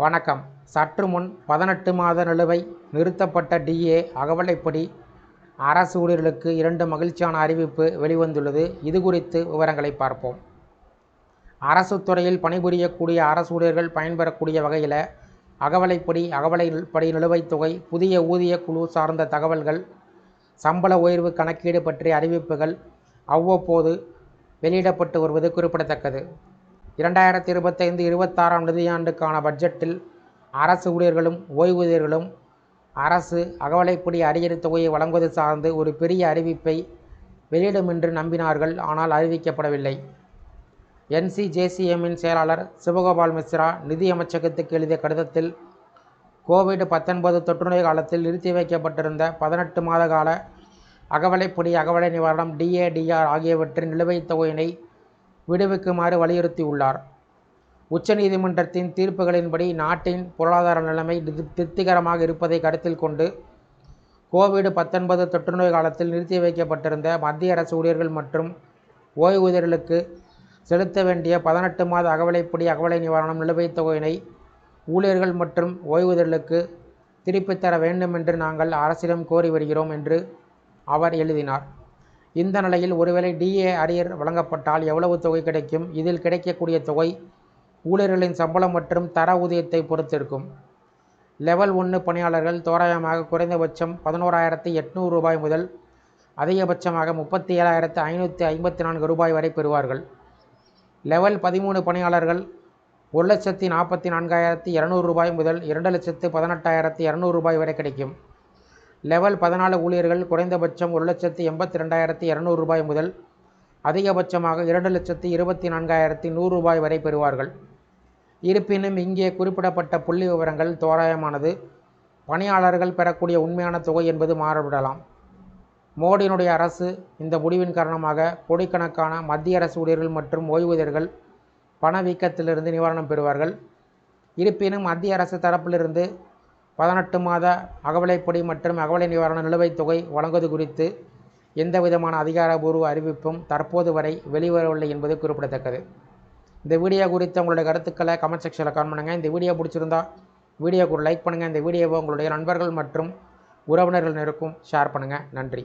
வணக்கம். சற்று முன் பதினெட்டு மாத நிலுவை நிறுத்தப்பட்ட டிஏ அகவலைப்படி அரசு ஊழியர்களுக்கு இரண்டு மகிழ்ச்சியான அறிவிப்பு வெளிவந்துள்ளது. இது குறித்து விவரங்களை பார்ப்போம். அரசு துறையில் பணிபுரியக்கூடிய அரசு ஊழியர்கள் பயன்பெறக்கூடிய வகையில் அகவலைப்படி அகவலைப்படி நிலுவைத் தொகை புதிய ஊதிய குழு சார்ந்த தகவல்கள் சம்பள உயர்வு கணக்கீடு பற்றிய அறிவிப்புகள் அவ்வப்போது வெளியிடப்பட்டு வருவது குறிப்பிடத்தக்கது. இரண்டாயிரத்தி இருபத்தைந்து இருபத்தாறாம் நிதியாண்டுக்கான பட்ஜெட்டில் அரசு ஊழியர்களும் ஓய்வூதியர்களும் அரசு அகவலைப்படி அரியறு தொகையை வழங்குவது சார்ந்து ஒரு பெரிய அறிவிப்பை வெளியிடும் என்று நம்பினார்கள். ஆனால் அறிவிக்கப்படவில்லை. என்சிஜேசிஎம்மின் செயலாளர் சிவகோபால் மிஸ்ரா நிதியமைச்சகத்துக்கு எழுதிய கடிதத்தில் கோவிட் பத்தொன்பது தொற்றுநோய் காலத்தில் நிறுத்தி வைக்கப்பட்டிருந்த பதினெட்டு மாத கால அகவலைப்படி அகவலை நிவாரணம் டிஏடிஆர் ஆகியவற்றின் நிலுவைத் தொகையினை விடுவிக்குமாறு வலியுறுத்தியுள்ளார். உச்சநீதிமன்றத்தின் தீர்ப்புகளின்படி நாட்டின் பொருளாதார நிலைமை திருப்திகரமாக இருப்பதை கருத்தில் கொண்டு கோவிட் பத்தொன்பது தொற்றுநோய் காலத்தில் நிறுத்தி வைக்கப்பட்டிருந்த மத்திய அரசு ஊழியர்கள் மற்றும் ஓய்வூதியர்களுக்கு செலுத்த வேண்டிய பதினெட்டு மாத அகவலைப்படி அகவலை நிவாரணம் நிலுவைத் தொகையினை ஊழியர்கள் மற்றும் ஓய்வூதியர்களுக்கு திருப்பித் தர வேண்டும் என்று நாங்கள் அரசிடம் கோரி வருகிறோம் என்று அவர் எழுதினார். இந்த நிலையில் ஒருவேளை டிஏ அரியர் வழங்கப்பட்டால் எவ்வளவு தொகை கிடைக்கும்? இதில் கிடைக்கக்கூடிய தொகை ஊழியர்களின் சம்பளம் மற்றும் தர ஊதியத்தை பொறுத்திருக்கும். லெவல் ஒன்று பணியாளர்கள் தோராயமாக குறைந்தபட்சம் பதினோராயிரத்தி எட்நூறு ரூபாய் முதல் அதிகபட்சமாக முப்பத்தி ஏழாயிரத்து ஐநூற்றி ஐம்பத்தி நான்கு ரூபாய் வரை பெறுவார்கள். லெவல் பதிமூணு பணியாளர்கள் ஒரு லட்சத்தி நாற்பத்தி நான்காயிரத்தி இரநூறு ரூபாய் முதல் இரண்டு லட்சத்து பதினெட்டாயிரத்தி இரநூறு ரூபாய் வரை கிடைக்கும். லெவல் பதினாலு ஊழியர்கள் குறைந்தபட்சம் ஒரு லட்சத்தி எண்பத்தி ரெண்டாயிரத்தி இரநூறு ரூபாய் முதல் அதிகபட்சமாக இரண்டு லட்சத்தி இருபத்தி நான்காயிரத்தி நூறு ரூபாய் வரை பெறுவார்கள். இருப்பினும் இங்கே குறிப்பிடப்பட்ட புள்ளி விவரங்கள் தோராயமானது. பணியாளர்கள் பெறக்கூடிய உண்மையான தொகை என்பது மாறுபடலாம் மோடியினுடைய அரசு இந்த முடிவின் காரணமாக கோடிக்கணக்கான மத்திய அரசு ஊழியர்கள் மற்றும் ஓய்வூதியர்கள் பணவீக்கத்திலிருந்து நிவாரணம் பெறுவார்கள். இருப்பினும் மத்திய அரசு தரப்பிலிருந்து பதினெட்டு மாத அகவலைப்படி மற்றும் அகவலை நிவாரண நிலுவைத் தொகை வழங்குவது குறித்து எந்த விதமான அதிகாரபூர்வ அறிவிப்பும் தற்போது வரை வெளிவரவில்லை என்பது குறிப்பிடத்தக்கது. இந்த வீடியோ குறித்து உங்களுடைய கருத்துக்களை கமெண்ட் செக்ஷனில் கான் பண்ணுங்கள் இந்த வீடியோ பிடிச்சிருந்தா வீடியோக்கு லைக் பண்ணுங்கள் இந்த வீடியோவை உங்களுடைய நண்பர்கள் மற்றும் உறவினர்கள் இருக்கும் ஷேர் பண்ணுங்கள் நன்றி.